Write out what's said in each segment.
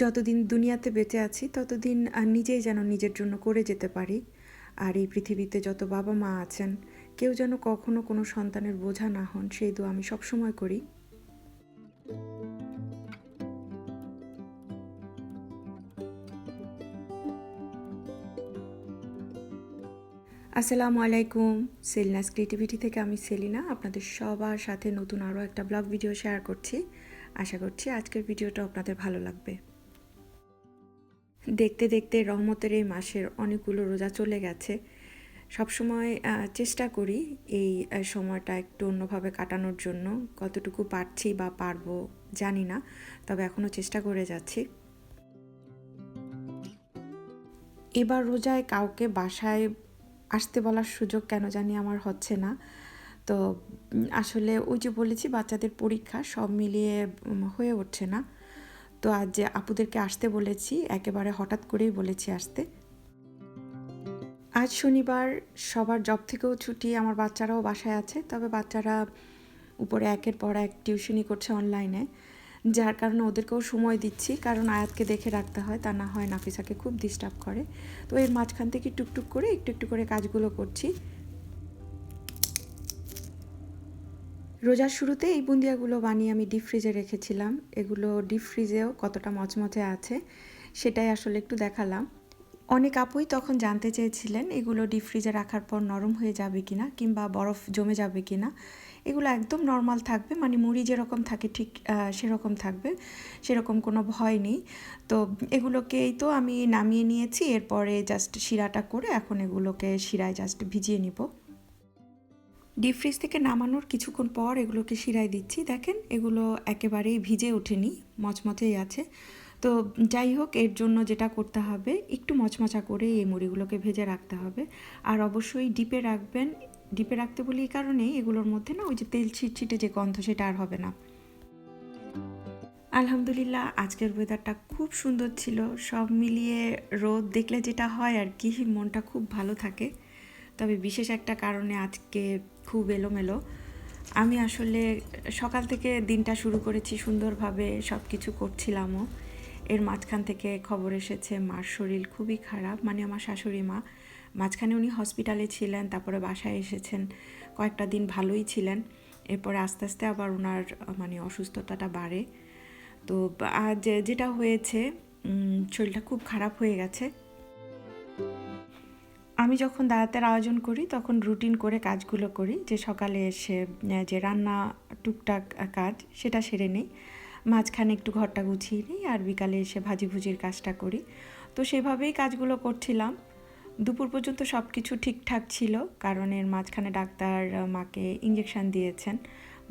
যতদিন দুনিয়াতে বেঁচে আছি, ততদিন নিজেই যেন নিজের জন্য করে যেতে পারি। আর এই পৃথিবীতে যত বাবা মা আছেন, কেউ যেন কখনো কোনো সন্তানের বোঝা না হন, সেই দোয়া আমি সবসময় করি। আসসালামু আলাইকুম, সেলিনাস ক্রিয়েটিভিটি থেকে আমি সেলিনা, আপনাদের সবার সাথে নতুন আরও একটা ব্লগ ভিডিও শেয়ার করছি। আশা করছি আজকের ভিডিওটা আপনাদের ভালো লাগবে। দেখতে দেখতে রহমতের এই মাসের অনেকগুলো রোজা চলে গেছে। সবসময় চেষ্টা করি এই সময়টা একটু অন্যভাবে কাটানোর জন্য। কতটুকু পারছি বা পারব জানি না, তবে এখনও চেষ্টা করে যাচ্ছি। এবার রোজায় কাউকে বাসায় আসতে বলার সুযোগ কেন জানি আমার হচ্ছে না। তো আসলে ওই যে বলেছি, বাচ্চাদের পরীক্ষা সব মিলিয়ে হয়ে উঠছে না। তো আজ যে আপুদেরকে আসতে বলেছি, একেবারে হঠাৎ করেই বলেছি আসতে। আজ শনিবার সবার জব থেকেও ছুটি, আমার বাচ্চারাও বাসায় আছে, তবে বাচ্চারা উপরে একের পর এক টিউশনি করছে অনলাইনে, যার কারণে ওদেরকেও সময় দিচ্ছি, কারণ আয়াতকে দেখে রাখতে হয়, তা না হয় নাফিসাকে খুব ডিস্টার্ব করে। তো এর মাঝখান থেকে টুকটুক করে, একটু একটু করে কাজগুলো করছি। রোজার শুরুতে এই বুন্দিয়াগুলো বানিয়ে আমি ডিপ ফ্রিজে রেখেছিলাম। এগুলো ডিপ ফ্রিজেও কতটা মচমচে আছে সেটাই আসলে একটু দেখালাম। অনেক আপুই তখন জানতে চেয়েছিলেন, এগুলো ডিপ ফ্রিজে রাখার পর নরম হয়ে যাবে কি না কিংবা বরফ জমে যাবে কিনা। এগুলো একদম নর্মাল থাকবে মানে মুড়ি যেরকম থাকে ঠিক সেরকম থাকবে, সেরকম কোনো ভয় নেই। তো এগুলোকেই তো আমি নামিয়ে নিয়েছি, এরপরে জাস্ট শিরাটা করে এখন এগুলোকে শিরায় জাস্ট ভিজিয়ে নিব। ডিপ ফ্রিজ থেকে নামানোর কিছুক্ষণ পর এগুলোকে শিরায় দিচ্ছি। দেখেন, এগুলো একেবারেই ভিজে ওঠেনি, মচমচেই আছে। তো যাই হোক, এর জন্য যেটা করতে হবে, একটু মচমচা করে এই মুড়িগুলোকে ভেজে রাখতে হবে। আর অবশ্যই ডিপে রাখবেন, ডিপে রাখতে বলি এই কারণেই এগুলোর মধ্যে না ওই যে তেল ছিটছিটে যে গন্ধ, সেটা আর হবে না। আলহামদুলিল্লাহ, আজকের ওয়েদারটা খুব সুন্দর ছিল। সব মিলিয়ে রোদ দেখলে যেটা হয় আর কি, মনটা খুব ভালো থাকে। তবে বিশেষ একটা কারণে আজকে খুব এলোমেলো। আমি আসলে সকাল থেকে দিনটা শুরু করেছি সুন্দরভাবে সব কিছু করছিলামও। এর মাঝখান থেকে খবর এসেছে, মার শরীর খুবই খারাপ মানে আমার শাশুড়ি মা। মাঝখানে উনি হসপিটালে ছিলেন, তারপরে বাসায় এসেছেন, কয়েকটা দিন ভালোই ছিলেন। এরপরে আস্তে আস্তে আবার ওনার মানে অসুস্থতাটা বাড়ে। তো যেটা হয়েছে শরীরটা খুব খারাপ হয়ে গেছে। আমি যখন দাঁড়াতের আয়োজন করি, তখন রুটিন করে কাজগুলো করি। যে সকালে এসে যে রান্না টুকটাক কাজ, সেটা সেরে নেই। মাঝখানে একটু ঘরটা গুছিয়ে নিই আর বিকালে এসে ভাজি ভুজির কাজটা করি। তো সেভাবেই কাজগুলো করছিলাম। দুপুর পর্যন্ত সব কিছু ঠিকঠাক ছিল, কারণ এর মাঝখানে ডাক্তার মাকে ইঞ্জেকশন দিয়েছেন।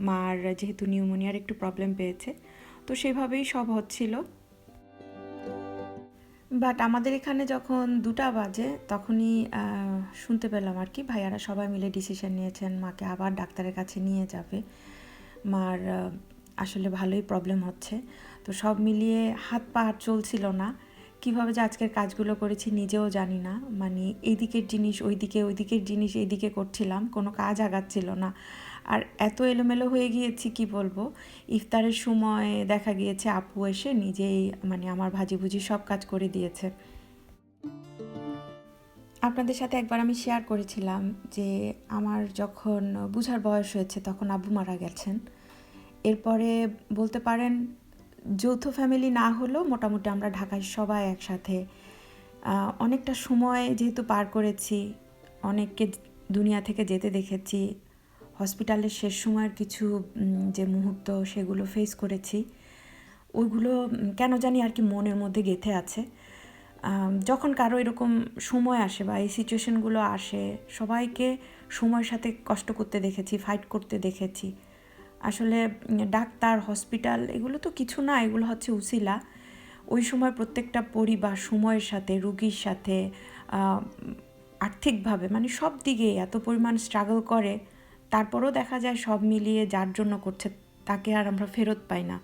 মার যেহেতু নিউমোনিয়ার একটু প্রবলেম পেয়েছে। তো সেভাবেই সব হচ্ছিল। বাট আমাদের এখানে যখন দুটা বাজে, তখনই শুনতে পেলাম আর কি, ভাইয়ারা সবাই মিলে ডিসিশন নিয়েছেন, মাকে আবার ডাক্তারের কাছে নিয়ে যাবে। মার আসলে ভালোই প্রবলেম হচ্ছে। তো সব মিলিয়ে হাত পা আর চলছিল না। কীভাবে যে আজকের কাজগুলো করেছি নিজেও জানি না। মানে এইদিকের জিনিস ওইদিকে, ওইদিকের জিনিস এইদিকে করছিলাম, কোনো কাজ আগাচ্ছিল না। আর এত এলোমেলো হয়ে গিয়েছি, কি বলব? ইফতারের সময় দেখা গিয়েছে, আপু এসে নিজেই মানে আমার ভাজি ভুজি সব কাজ করে দিয়েছে। আপনাদের সাথে একবার আমি শেয়ার করেছিলাম যে আমার যখন বুঝার বয়স হয়েছে তখন আব্বু মারা গেছেন। এরপরে বলতে পারেন, যৌথ ফ্যামিলি না হলেও মোটামুটি আমরা ঢাকায় সবাই একসাথে অনেকটা সময় যেহেতু পার করেছি, অনেককে দুনিয়া থেকে যেতে দেখেছি হসপিটালের শেষ সময়ের কিছু যে মুহূর্ত সেগুলো ফেস করেছি, ওইগুলো কেন জানি আর কি মনের মধ্যে গেঁথে আছে। যখন কারও এরকম সময় আসে বা এই সিচুয়েশনগুলো আসে, সবাইকে সময়ের সাথে কষ্ট করতে দেখেছি ফাইট করতে দেখেছি। আসলে ডাক্তার হসপিটাল এগুলো তো কিছু না, এগুলো হচ্ছে উসিলা। ওই সময় প্রত্যেকটা পরিবার সময়ের সাথে, রুগীর সাথে আর্থিকভাবে মানে সব দিকেই এত পরিমাণ স্ট্রাগল করে। তারপরেও দেখা যায় সব মিলিয়ে যার জন্য করছে তাকে আর আমরা ফেরত পাই না।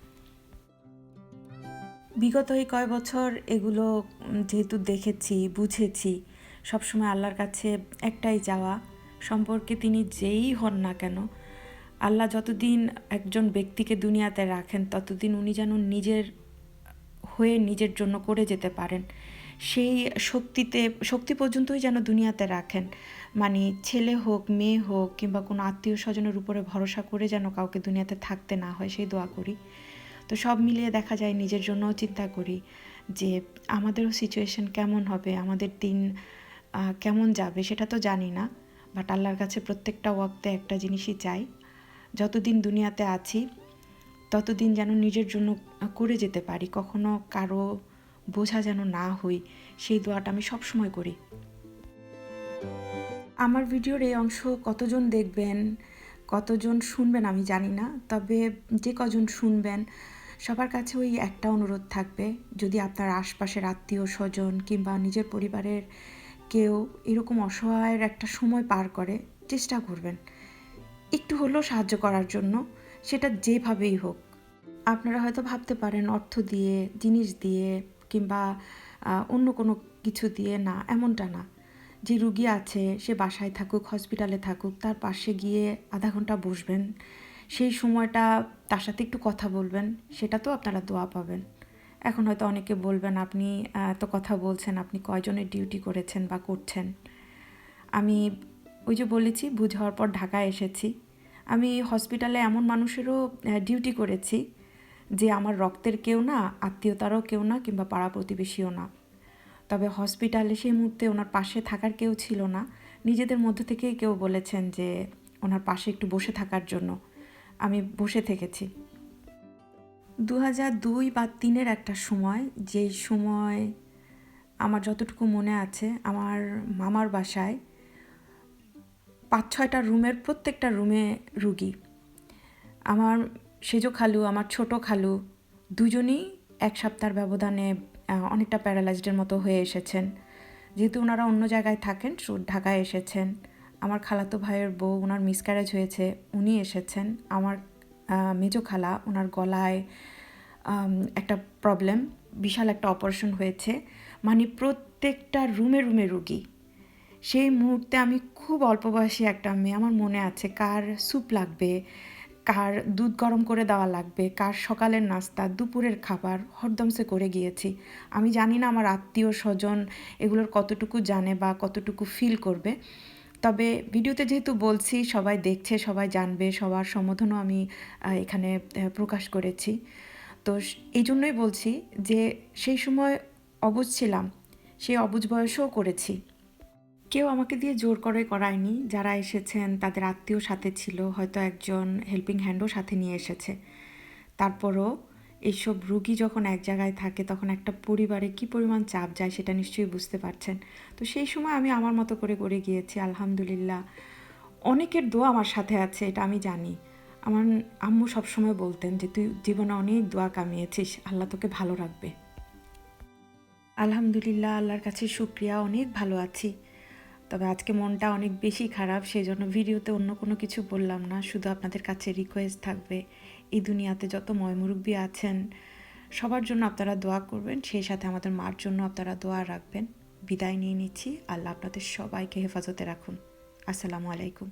বিগত এই কয় বছর এগুলো যেহেতু দেখেছি, বুঝেছি, সবসময় আল্লাহর কাছে একটাই যাওয়া সম্পর্কে তিনি যেই হন না কেন, আল্লাহ যতদিন একজন ব্যক্তিকে দুনিয়াতে রাখেন, ততদিন উনি যেন নিজের, হয়ে নিজের জন্য করে যেতে পারেন। সেই শক্তিতে, শক্তি পর্যন্তই যেন দুনিয়াতে রাখেন। মানে ছেলে হোক, মেয়ে হোক, কিংবা কোনো আত্মীয় স্বজনের উপরে ভরসা করে যেন কাউকে দুনিয়াতে থাকতে না হয়, সেই দোয়া করি। তো সব মিলিয়ে দেখা যায়, নিজের জন্যও চিন্তা করি যে আমাদেরও সিচুয়েশন কেমন হবে, আমাদের দিন কেমন যাবে, সেটা তো জানি না। বাট আল্লাহর কাছে প্রত্যেকটা ওয়াক্তে একটা জিনিসই চাই। যতদিন দুনিয়াতে আছি, ততদিন যেন নিজের জন্য করে যেতে পারি, কখনো কারও বোঝা যেন না হই, সেই দোয়াটা আমি সবসময় করি। আমার ভিডিওর এই অংশ কতজন দেখবেন, কতজন শুনবেন আমি জানি না, তবে যে কজন শুনবেন, সবার কাছে ওই একটা অনুরোধ থাকবে, যদি আপনার আশপাশের আত্মীয় স্বজন কিংবা নিজের পরিবারের কেউ এরকম অসহায়ের একটা সময় পার করে, চেষ্টা করবেন। একটু হলেও সাহায্য করার জন্য, সেটা যেভাবেই হোক। আপনারা হয়তো ভাবতে পারেন, অর্থ দিয়ে, জিনিস দিয়ে কিংবা অন্য কোনো কিছু দিয়ে না, এমনটা না। যে রুগী আছে, সে বাসায় থাকুক হসপিটালে থাকুক, তার পাশে গিয়ে আধা ঘণ্টা বসবেন। সেই সময়টা তার সাথে একটু কথা বলবেন, সেটা তো আপনারা দোয়া পাবেন। এখন হয়তো অনেকে বলবেন, আপনি তো কথা বলছেন, আপনি কয়জনের ডিউটি করেছেন বা করছেন? আমি ওই যে বলেছি, বুঝ হওয়ার পর ঢাকায় এসেছি। আমি হসপিটালে এমন মানুষেরও ডিউটি করেছি। যে আমার রক্তের কেউ না, আত্মীয়তারও কেউ না কিংবা পাড়া প্রতিবেশীও না। তবে হসপিটালে সেই মুহূর্তে ওনার পাশে থাকার কেউ ছিল না। নিজেদের মধ্য থেকেই কেউ বলেছেন যে ওনার পাশে একটু বসে থাকার জন্য। আমি বসে থেকেছি। দু হাজার দুই বা তিনের একটা সময়, যেই সময় আমার যতটুকু মনে আছে, আমার মামার বাসায় পাঁচ ছয়টা রুমের প্রত্যেকটা রুমে রুগী। আমার সেজো খালু, আমার ছোট খালু, দুজনেই এক সপ্তাহের ব্যবধানে অনেকটা প্যারালাইজডের মতো হয়ে এসেছেন। যেহেতু ওনারা অন্য জায়গায় থাকেন ঢাকায় এসেছেন। আমার খালাতো ভাইয়ের বউ, ওনার মিসক্যারেজ হয়েছে, উনি এসেছেন। আমার মেজো খালা, ওনার গলায় একটা প্রবলেম বিশাল একটা অপারেশন হয়েছে। মানে প্রত্যেকটা রুমে রুমে রুগী। সেই মুহূর্তে আমি খুব অল্প বয়সী একটা মেয়ে, আমার মনে আছে কার স্যুপ লাগবে কার দুধ গরম করে দেওয়া লাগবে, কার সকালের নাস্তা, দুপুরের খাবার, হরদমসে করে গিয়েছি। আমি জানি না আমার আত্মীয় স্বজন এগুলোর কতটুকু জানে বা কতটুকু ফিল করবে। তবে ভিডিওতে যেহেতু বলছি, সবাই দেখছে, সবাই জানবে, সবার সম্বোধনও আমি এখানে প্রকাশ করেছি। তো এই জন্যই বলছি যে, সেই সময় অবুঝ ছিলাম, সেই অবুঝ বয়সও করেছি। কেউ আমাকে দিয়ে জোর করে করায়নি। যারা এসেছেন তাদের আত্মীয় সাথে ছিল, হয়তো একজন হেল্পিং হ্যান্ডও সাথে নিয়ে এসেছে। তারপরও এইসব রুগী যখন এক জায়গায় থাকে, তখন একটা পরিবারে কি পরিমাণ চাপ যায় সেটা নিশ্চয়ই বুঝতে পারছেন। তো সেই সময় আমি আমার মতো করে করে গিয়েছি, আলহামদুলিল্লাহ। অনেকের দোয়া আমার সাথে আছে, এটা আমি জানি। আমার আম্মু সবসময় বলতেন যে, তুই জীবনে অনেক দোয়া কামিয়েছিস, আল্লাহ তোকে ভালো রাখবে। আলহামদুলিল্লাহ, আল্লাহর কাছে শুক্রিয়া, অনেক ভালো আছি। তবে আজকে মনটা অনেক বেশি খারাপ সেই জন্য ভিডিওতে অন্য কোনো কিছু বললাম না। শুধু আপনাদের কাছে রিকোয়েস্ট থাকবে, এই দুনিয়াতে যত ময়মুরব্বী আছেন, সবার জন্য আপনারা দোয়া করবেন। সেই সাথে আমাদের মার জন্য আপনারা দোয়া রাখবেন। বিদায় নিয়ে নিচ্ছি। আল্লাহ আপনাদের সবাইকে হেফাজতে রাখুন। আসসালামু আলাইকুম।